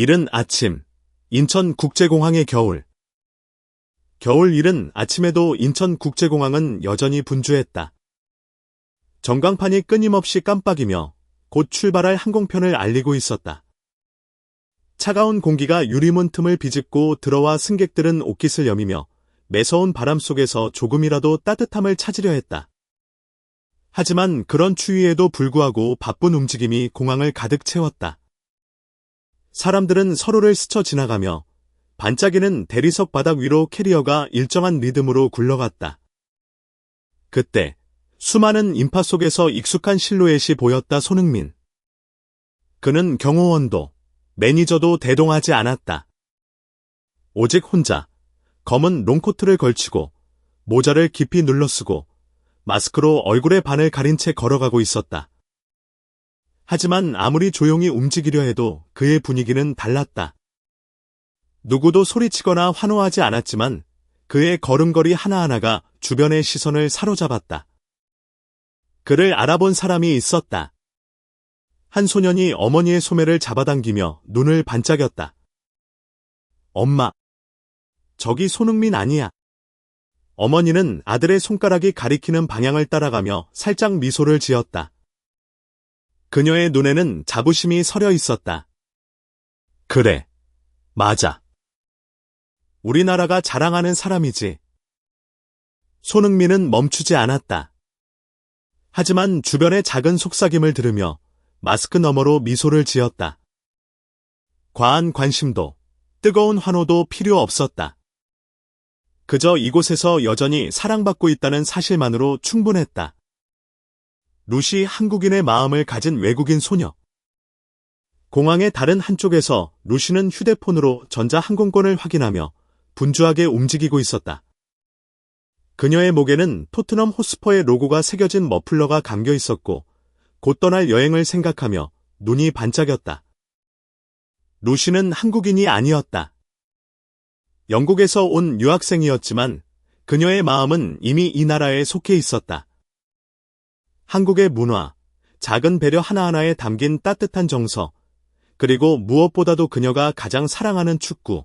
이른 아침, 인천국제공항의 겨울. 겨울 이른 아침에도 인천국제공항은 여전히 분주했다. 전광판이 끊임없이 깜빡이며 곧 출발할 항공편을 알리고 있었다. 차가운 공기가 유리문 틈을 비집고 들어와 승객들은 옷깃을 여미며 매서운 바람 속에서 조금이라도 따뜻함을 찾으려 했다. 하지만 그런 추위에도 불구하고 바쁜 움직임이 공항을 가득 채웠다. 사람들은 서로를 스쳐 지나가며 반짝이는 대리석 바닥 위로 캐리어가 일정한 리듬으로 굴러갔다. 그때 수많은 인파 속에서 익숙한 실루엣이 보였다 손흥민. 그는 경호원도 매니저도 대동하지 않았다. 오직 혼자 검은 롱코트를 걸치고 모자를 깊이 눌러쓰고 마스크로 얼굴의 반을 가린 채 걸어가고 있었다. 하지만 아무리 조용히 움직이려 해도 그의 분위기는 달랐다. 누구도 소리치거나 환호하지 않았지만 그의 걸음걸이 하나하나가 주변의 시선을 사로잡았다. 그를 알아본 사람이 있었다. 한 소년이 어머니의 소매를 잡아당기며 눈을 반짝였다. 엄마. 저기 손흥민 아니야. 어머니는 아들의 손가락이 가리키는 방향을 따라가며 살짝 미소를 지었다. 그녀의 눈에는 자부심이 서려 있었다. 그래. 맞아. 우리나라가 자랑하는 사람이지. 손흥민은 멈추지 않았다. 하지만 주변의 작은 속삭임을 들으며 마스크 너머로 미소를 지었다. 과한 관심도 뜨거운 환호도 필요 없었다. 그저 이곳에서 여전히 사랑받고 있다는 사실만으로 충분했다. 루시 한국인의 마음을 가진 외국인 소녀. 공항의 다른 한쪽에서 루시는 휴대폰으로 전자항공권을 확인하며 분주하게 움직이고 있었다. 그녀의 목에는 토트넘 호스퍼의 로고가 새겨진 머플러가 감겨 있었고 곧 떠날 여행을 생각하며 눈이 반짝였다. 루시는 한국인이 아니었다. 영국에서 온 유학생이었지만 그녀의 마음은 이미 이 나라에 속해 있었다. 한국의 문화, 작은 배려 하나하나에 담긴 따뜻한 정서, 그리고 무엇보다도 그녀가 가장 사랑하는 축구,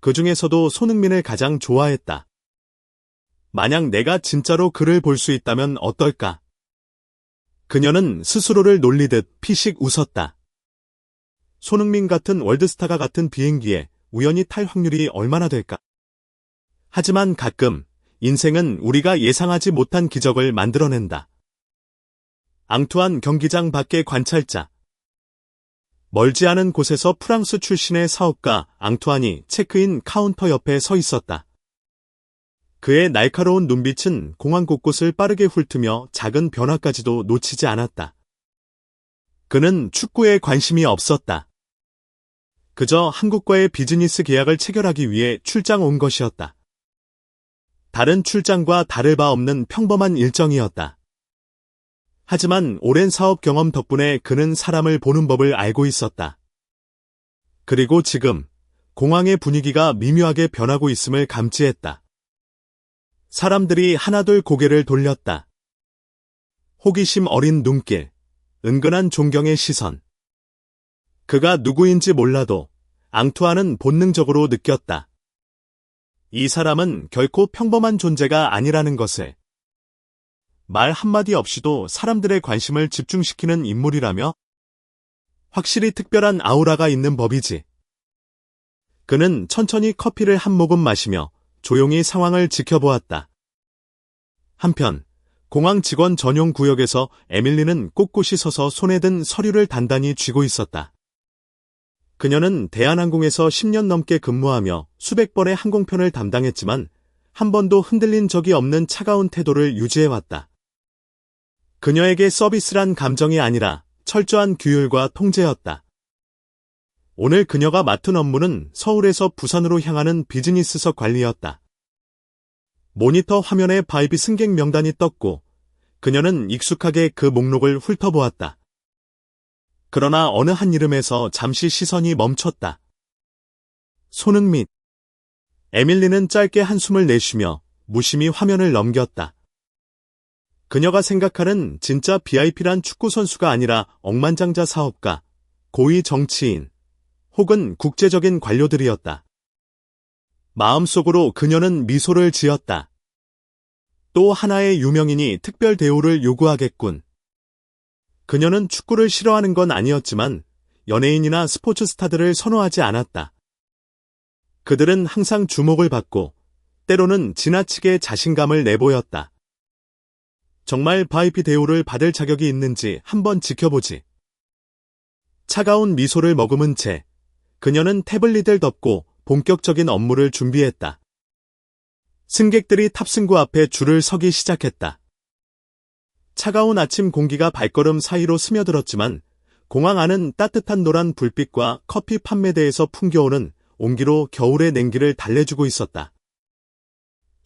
그 중에서도 손흥민을 가장 좋아했다. 만약 내가 진짜로 그를 볼 수 있다면 어떨까? 그녀는 스스로를 놀리듯 피식 웃었다. 손흥민 같은 월드스타가 같은 비행기에 우연히 탈 확률이 얼마나 될까? 하지만 가끔 인생은 우리가 예상하지 못한 기적을 만들어낸다. 앙투안 경기장 밖의 관찰자. 멀지 않은 곳에서 프랑스 출신의 사업가 앙투안이 체크인 카운터 옆에 서 있었다. 그의 날카로운 눈빛은 공항 곳곳을 빠르게 훑으며 작은 변화까지도 놓치지 않았다. 그는 축구에 관심이 없었다. 그저 한국과의 비즈니스 계약을 체결하기 위해 출장 온 것이었다. 다른 출장과 다를 바 없는 평범한 일정이었다. 하지만 오랜 사업 경험 덕분에 그는 사람을 보는 법을 알고 있었다. 그리고 지금 공항의 분위기가 미묘하게 변하고 있음을 감지했다. 사람들이 하나둘 고개를 돌렸다. 호기심 어린 눈길, 은근한 존경의 시선. 그가 누구인지 몰라도 앙투아는 본능적으로 느꼈다. 이 사람은 결코 평범한 존재가 아니라는 것을. 말 한마디 없이도 사람들의 관심을 집중시키는 인물이라며? 확실히 특별한 아우라가 있는 법이지. 그는 천천히 커피를 한 모금 마시며 조용히 상황을 지켜보았다. 한편 공항 직원 전용 구역에서 에밀리는 꼿꼿이 서서 손에 든 서류를 단단히 쥐고 있었다. 그녀는 대한항공에서 10년 넘게 근무하며 수백 번의 항공편을 담당했지만 한 번도 흔들린 적이 없는 차가운 태도를 유지해왔다. 그녀에게 서비스란 감정이 아니라 철저한 규율과 통제였다. 오늘 그녀가 맡은 업무는 서울에서 부산으로 향하는 비즈니스석 관리였다. 모니터 화면에 바이비 승객 명단이 떴고 그녀는 익숙하게 그 목록을 훑어보았다. 그러나 어느 한 이름에서 잠시 시선이 멈췄다. 손흥민. 에밀리는 짧게 한숨을 내쉬며 무심히 화면을 넘겼다. 그녀가 생각하는 진짜 VIP란 축구 선수가 아니라 억만장자 사업가, 고위 정치인, 혹은 국제적인 관료들이었다. 마음속으로 그녀는 미소를 지었다. 또 하나의 유명인이 특별 대우를 요구하겠군. 그녀는 축구를 싫어하는 건 아니었지만 연예인이나 스포츠 스타들을 선호하지 않았다. 그들은 항상 주목을 받고 때로는 지나치게 자신감을 내보였다. 정말 VIP 대우를 받을 자격이 있는지 한번 지켜보지. 차가운 미소를 머금은 채 그녀는 태블릿을 덮고 본격적인 업무를 준비했다. 승객들이 탑승구 앞에 줄을 서기 시작했다. 차가운 아침 공기가 발걸음 사이로 스며들었지만 공항 안은 따뜻한 노란 불빛과 커피 판매대에서 풍겨오는 온기로 겨울의 냉기를 달래주고 있었다.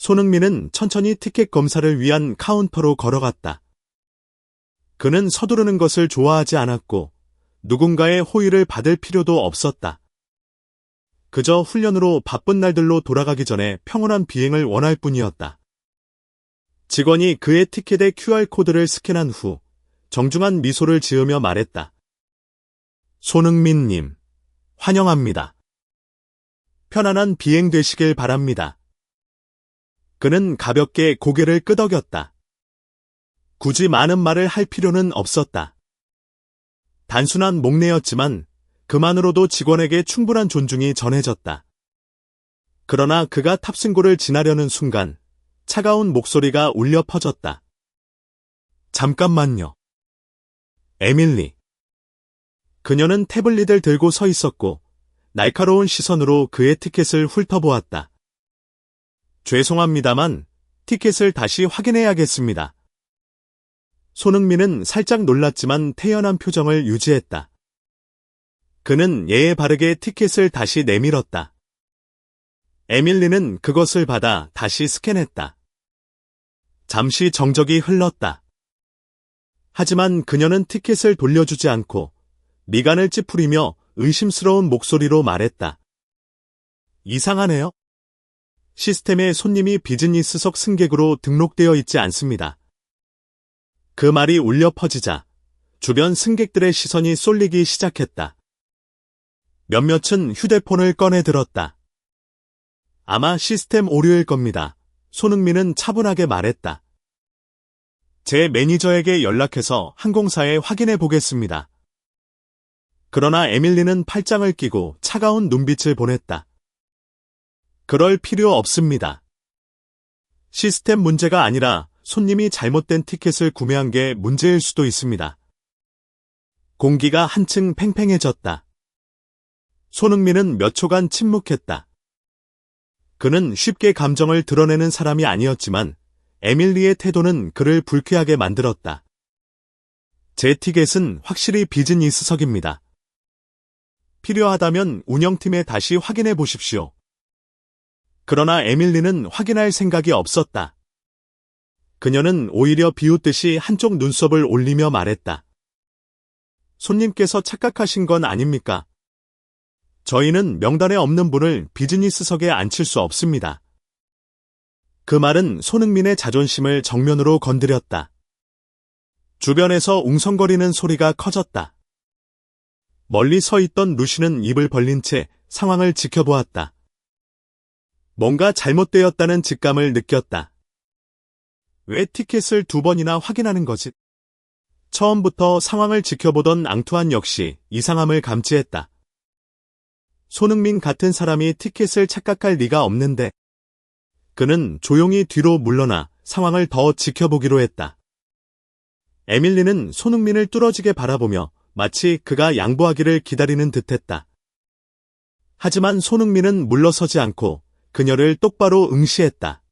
손흥민은 천천히 티켓 검사를 위한 카운터로 걸어갔다. 그는 서두르는 것을 좋아하지 않았고 누군가의 호의를 받을 필요도 없었다. 그저 훈련으로 바쁜 날들로 돌아가기 전에 평온한 비행을 원할 뿐이었다. 직원이 그의 티켓의 QR코드를 스캔한 후 정중한 미소를 지으며 말했다. 손흥민님, 환영합니다. 편안한 비행 되시길 바랍니다. 그는 가볍게 고개를 끄덕였다. 굳이 많은 말을 할 필요는 없었다. 단순한 목례였지만 그만으로도 직원에게 충분한 존중이 전해졌다. 그러나 그가 탑승구를 지나려는 순간 차가운 목소리가 울려 퍼졌다. 잠깐만요. 에밀리. 그녀는 태블릿을 들고 서 있었고 날카로운 시선으로 그의 티켓을 훑어보았다. 죄송합니다만 티켓을 다시 확인해야겠습니다. 손흥민은 살짝 놀랐지만 태연한 표정을 유지했다. 그는 예에 바르게 티켓을 다시 내밀었다. 에밀리는 그것을 받아 다시 스캔했다. 잠시 정적이 흘렀다. 하지만 그녀는 티켓을 돌려주지 않고 미간을 찌푸리며 의심스러운 목소리로 말했다. 이상하네요. 시스템에 손님이 비즈니스석 승객으로 등록되어 있지 않습니다. 그 말이 울려 퍼지자 주변 승객들의 시선이 쏠리기 시작했다. 몇몇은 휴대폰을 꺼내 들었다. 아마 시스템 오류일 겁니다. 손흥민은 차분하게 말했다. 제 매니저에게 연락해서 항공사에 확인해 보겠습니다. 그러나 에밀리는 팔짱을 끼고 차가운 눈빛을 보냈다. 그럴 필요 없습니다. 시스템 문제가 아니라 손님이 잘못된 티켓을 구매한 게 문제일 수도 있습니다. 공기가 한층 팽팽해졌다. 손흥민은 몇 초간 침묵했다. 그는 쉽게 감정을 드러내는 사람이 아니었지만 에밀리의 태도는 그를 불쾌하게 만들었다. 제 티켓은 확실히 비즈니스석입니다. 필요하다면 운영팀에 다시 확인해 보십시오. 그러나 에밀리는 확인할 생각이 없었다. 그녀는 오히려 비웃듯이 한쪽 눈썹을 올리며 말했다. 손님께서 착각하신 건 아닙니까? 저희는 명단에 없는 분을 비즈니스석에 앉힐 수 없습니다. 그 말은 손흥민의 자존심을 정면으로 건드렸다. 주변에서 웅성거리는 소리가 커졌다. 멀리 서 있던 루시는 입을 벌린 채 상황을 지켜보았다. 뭔가 잘못되었다는 직감을 느꼈다. 왜 티켓을 두 번이나 확인하는 거지? 처음부터 상황을 지켜보던 앙투안 역시 이상함을 감지했다. 손흥민 같은 사람이 티켓을 착각할 리가 없는데 그는 조용히 뒤로 물러나 상황을 더 지켜보기로 했다. 에밀리는 손흥민을 뚫어지게 바라보며 마치 그가 양보하기를 기다리는 듯했다. 하지만 손흥민은 물러서지 않고 그녀를 똑바로 응시했다.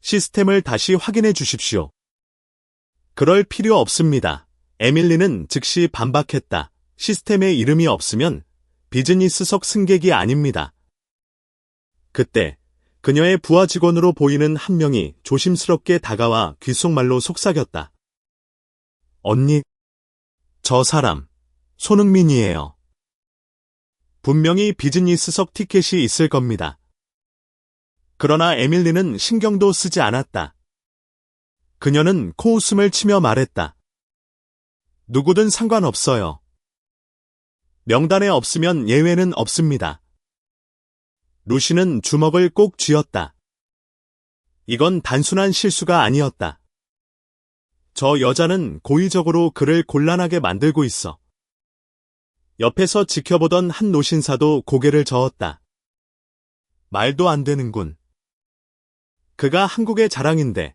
시스템을 다시 확인해 주십시오. 그럴 필요 없습니다. 에밀리는 즉시 반박했다. 시스템에 이름이 없으면 비즈니스석 승객이 아닙니다. 그때 그녀의 부하 직원으로 보이는 한 명이 조심스럽게 다가와 귓속말로 속삭였다. 언니, 저 사람, 손흥민이에요. 분명히 비즈니스석 티켓이 있을 겁니다. 그러나 에밀리는 신경도 쓰지 않았다. 그녀는 코웃음을 치며 말했다. 누구든 상관없어요. 명단에 없으면 예외는 없습니다. 루시는 주먹을 꼭 쥐었다. 이건 단순한 실수가 아니었다. 저 여자는 고의적으로 그를 곤란하게 만들고 있어. 옆에서 지켜보던 한 노신사도 고개를 저었다. 말도 안 되는군. 그가 한국의 자랑인데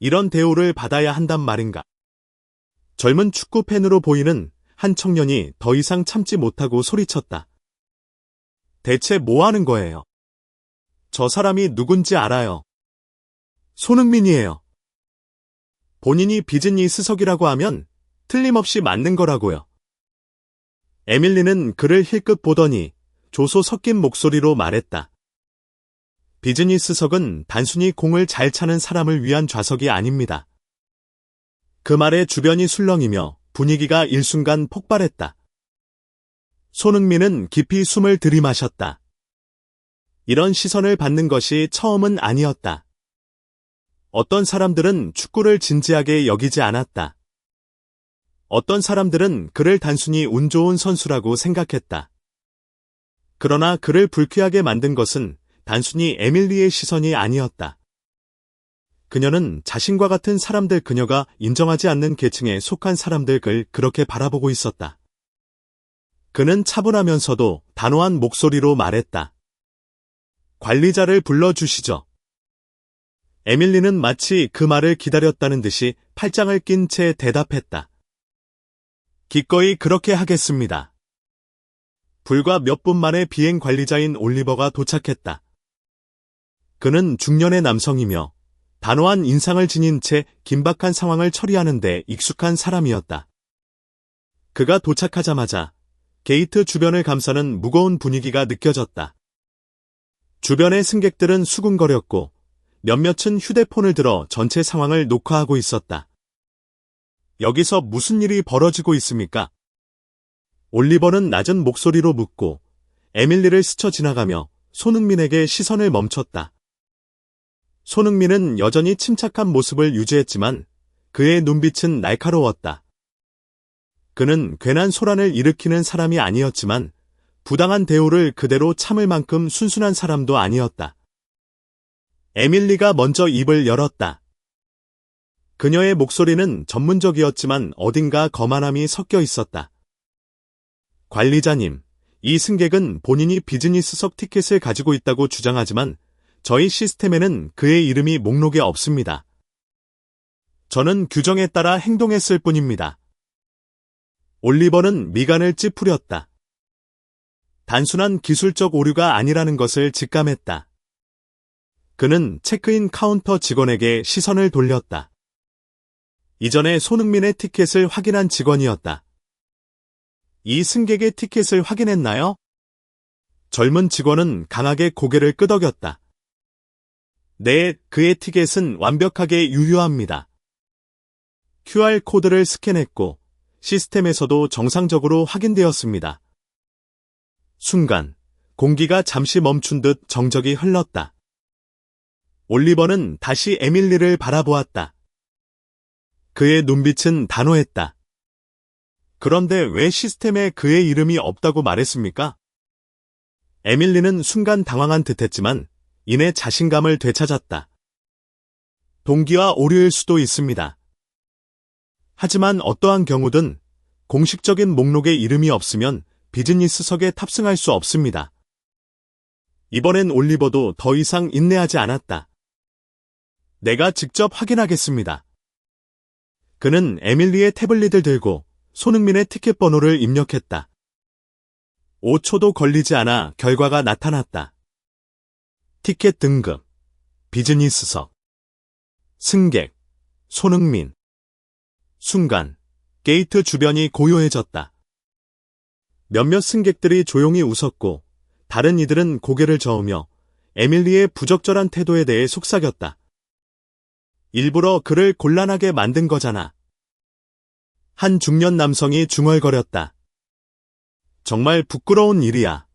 이런 대우를 받아야 한단 말인가. 젊은 축구 팬으로 보이는 한 청년이 더 이상 참지 못하고 소리쳤다. 대체 뭐 하는 거예요? 저 사람이 누군지 알아요. 손흥민이에요. 본인이 비즈니 스석이라고 하면 틀림없이 맞는 거라고요. 에밀리는 그를 힐끗 보더니 조소 섞인 목소리로 말했다. 비즈니스석은 단순히 공을 잘 차는 사람을 위한 좌석이 아닙니다. 그 말에 주변이 술렁이며 분위기가 일순간 폭발했다. 손흥민은 깊이 숨을 들이마셨다. 이런 시선을 받는 것이 처음은 아니었다. 어떤 사람들은 축구를 진지하게 여기지 않았다. 어떤 사람들은 그를 단순히 운 좋은 선수라고 생각했다. 그러나 그를 불쾌하게 만든 것은 단순히 에밀리의 시선이 아니었다. 그녀는 자신과 같은 사람들 그녀가 인정하지 않는 계층에 속한 사람들을 그렇게 바라보고 있었다. 그는 차분하면서도 단호한 목소리로 말했다. 관리자를 불러주시죠. 에밀리는 마치 그 말을 기다렸다는 듯이 팔짱을 낀 채 대답했다. 기꺼이 그렇게 하겠습니다. 불과 몇 분 만에 비행 관리자인 올리버가 도착했다. 그는 중년의 남성이며 단호한 인상을 지닌 채 긴박한 상황을 처리하는 데 익숙한 사람이었다. 그가 도착하자마자 게이트 주변을 감싸는 무거운 분위기가 느껴졌다. 주변의 승객들은 수군거렸고 몇몇은 휴대폰을 들어 전체 상황을 녹화하고 있었다. 여기서 무슨 일이 벌어지고 있습니까? 올리버는 낮은 목소리로 묻고 에밀리를 스쳐 지나가며 손흥민에게 시선을 멈췄다. 손흥민은 여전히 침착한 모습을 유지했지만 그의 눈빛은 날카로웠다. 그는 괜한 소란을 일으키는 사람이 아니었지만 부당한 대우를 그대로 참을 만큼 순순한 사람도 아니었다. 에밀리가 먼저 입을 열었다. 그녀의 목소리는 전문적이었지만 어딘가 거만함이 섞여 있었다. 관리자님, 이 승객은 본인이 비즈니스석 티켓을 가지고 있다고 주장하지만 저희 시스템에는 그의 이름이 목록에 없습니다. 저는 규정에 따라 행동했을 뿐입니다. 올리버는 미간을 찌푸렸다. 단순한 기술적 오류가 아니라는 것을 직감했다. 그는 체크인 카운터 직원에게 시선을 돌렸다. 이전에 손흥민의 티켓을 확인한 직원이었다. 이 승객의 티켓을 확인했나요? 젊은 직원은 강하게 고개를 끄덕였다. 네, 그의 티켓은 완벽하게 유효합니다. QR코드를 스캔했고 시스템에서도 정상적으로 확인되었습니다. 순간 공기가 잠시 멈춘 듯 정적이 흘렀다. 올리버는 다시 에밀리를 바라보았다. 그의 눈빛은 단호했다. 그런데 왜 시스템에 그의 이름이 없다고 말했습니까? 에밀리는 순간 당황한 듯했지만 이내 자신감을 되찾았다. 동기와 오류일 수도 있습니다. 하지만 어떠한 경우든 공식적인 목록에 이름이 없으면 비즈니스석에 탑승할 수 없습니다. 이번엔 올리버도 더 이상 인내하지 않았다. 내가 직접 확인하겠습니다. 그는 에밀리의 태블릿을 들고 손흥민의 티켓 번호를 입력했다. 5초도 걸리지 않아 결과가 나타났다. 티켓 등급, 비즈니스석, 승객, 손흥민. 순간, 게이트 주변이 고요해졌다. 몇몇 승객들이 조용히 웃었고, 다른 이들은 고개를 저으며 에밀리의 부적절한 태도에 대해 속삭였다. 일부러 그를 곤란하게 만든 거잖아. 한 중년 남성이 중얼거렸다. 정말 부끄러운 일이야.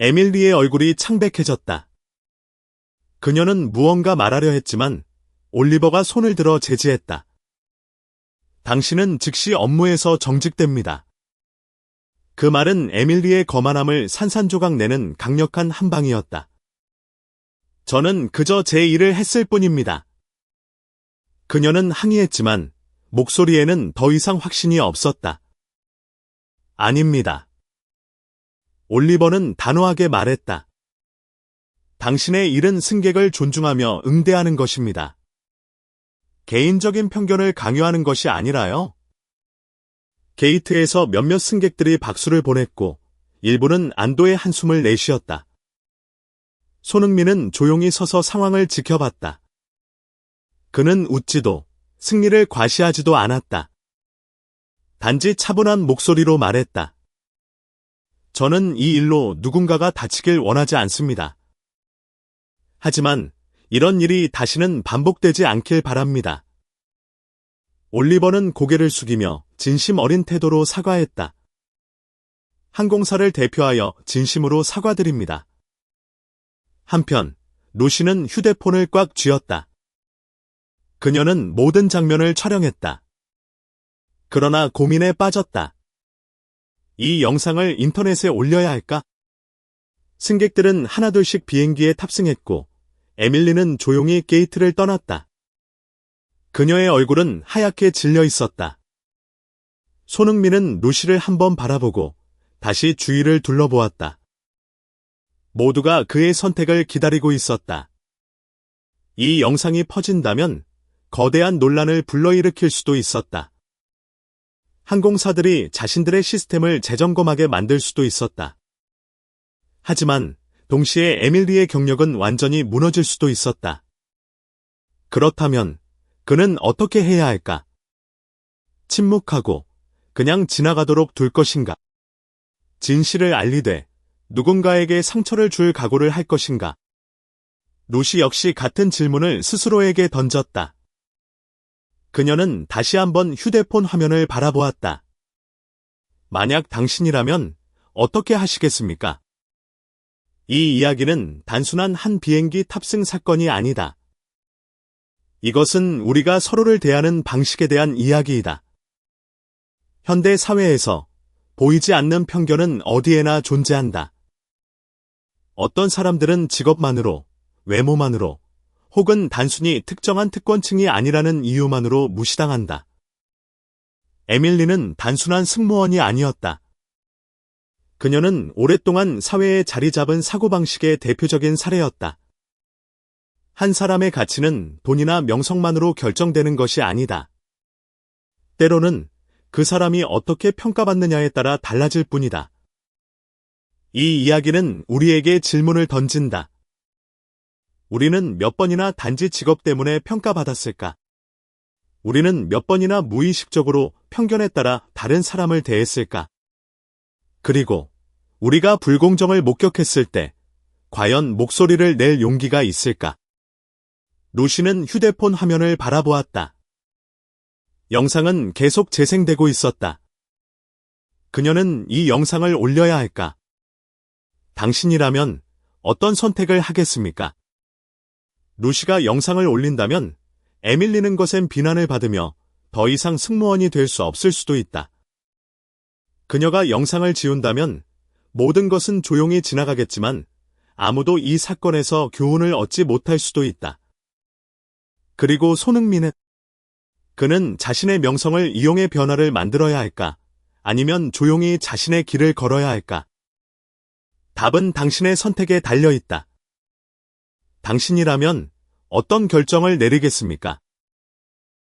에밀리의 얼굴이 창백해졌다. 그녀는 무언가 말하려 했지만 올리버가 손을 들어 제지했다. 당신은 즉시 업무에서 정직됩니다. 그 말은 에밀리의 거만함을 산산조각 내는 강력한 한 방이었다. 저는 그저 제 일을 했을 뿐입니다. 그녀는 항의했지만 목소리에는 더 이상 확신이 없었다. 아닙니다. 올리버는 단호하게 말했다. 당신의 일은 승객을 존중하며 응대하는 것입니다. 개인적인 편견을 강요하는 것이 아니라요. 게이트에서 몇몇 승객들이 박수를 보냈고 일부는 안도의 한숨을 내쉬었다. 손흥민은 조용히 서서 상황을 지켜봤다. 그는 웃지도 승리를 과시하지도 않았다. 단지 차분한 목소리로 말했다. 저는 이 일로 누군가가 다치길 원하지 않습니다. 하지만 이런 일이 다시는 반복되지 않길 바랍니다. 올리버는 고개를 숙이며 진심 어린 태도로 사과했다. 항공사를 대표하여 진심으로 사과드립니다. 한편 루시는 휴대폰을 꽉 쥐었다. 그녀는 모든 장면을 촬영했다. 그러나 고민에 빠졌다. 이 영상을 인터넷에 올려야 할까? 승객들은 하나둘씩 비행기에 탑승했고 에밀리는 조용히 게이트를 떠났다. 그녀의 얼굴은 하얗게 질려 있었다. 손흥민은 루시를 한번 바라보고 다시 주위를 둘러보았다. 모두가 그의 선택을 기다리고 있었다. 이 영상이 퍼진다면 거대한 논란을 불러일으킬 수도 있었다. 항공사들이 자신들의 시스템을 재점검하게 만들 수도 있었다. 하지만 동시에 에밀리의 경력은 완전히 무너질 수도 있었다. 그렇다면 그는 어떻게 해야 할까? 침묵하고 그냥 지나가도록 둘 것인가? 진실을 알리되 누군가에게 상처를 줄 각오를 할 것인가? 루시 역시 같은 질문을 스스로에게 던졌다. 그녀는 다시 한번 휴대폰 화면을 바라보았다. 만약 당신이라면 어떻게 하시겠습니까? 이 이야기는 단순한 한 비행기 탑승 사건이 아니다. 이것은 우리가 서로를 대하는 방식에 대한 이야기이다. 현대 사회에서 보이지 않는 편견은 어디에나 존재한다. 어떤 사람들은 직업만으로, 외모만으로, 혹은 단순히 특정한 특권층이 아니라는 이유만으로 무시당한다. 에밀리는 단순한 승무원이 아니었다. 그녀는 오랫동안 사회에 자리 잡은 사고방식의 대표적인 사례였다. 한 사람의 가치는 돈이나 명성만으로 결정되는 것이 아니다. 때로는 그 사람이 어떻게 평가받느냐에 따라 달라질 뿐이다. 이 이야기는 우리에게 질문을 던진다. 우리는 몇 번이나 단지 직업 때문에 평가받았을까? 우리는 몇 번이나 무의식적으로 편견에 따라 다른 사람을 대했을까? 그리고 우리가 불공정을 목격했을 때 과연 목소리를 낼 용기가 있을까? 루시는 휴대폰 화면을 바라보았다. 영상은 계속 재생되고 있었다. 그녀는 이 영상을 올려야 할까? 당신이라면 어떤 선택을 하겠습니까? 루시가 영상을 올린다면 에밀리는 것엔 비난을 받으며 더 이상 승무원이 될 수 없을 수도 있다. 그녀가 영상을 지운다면 모든 것은 조용히 지나가겠지만 아무도 이 사건에서 교훈을 얻지 못할 수도 있다. 그리고 손흥민은 그는 자신의 명성을 이용해 변화를 만들어야 할까? 아니면 조용히 자신의 길을 걸어야 할까? 답은 당신의 선택에 달려 있다. 당신이라면 어떤 결정을 내리겠습니까?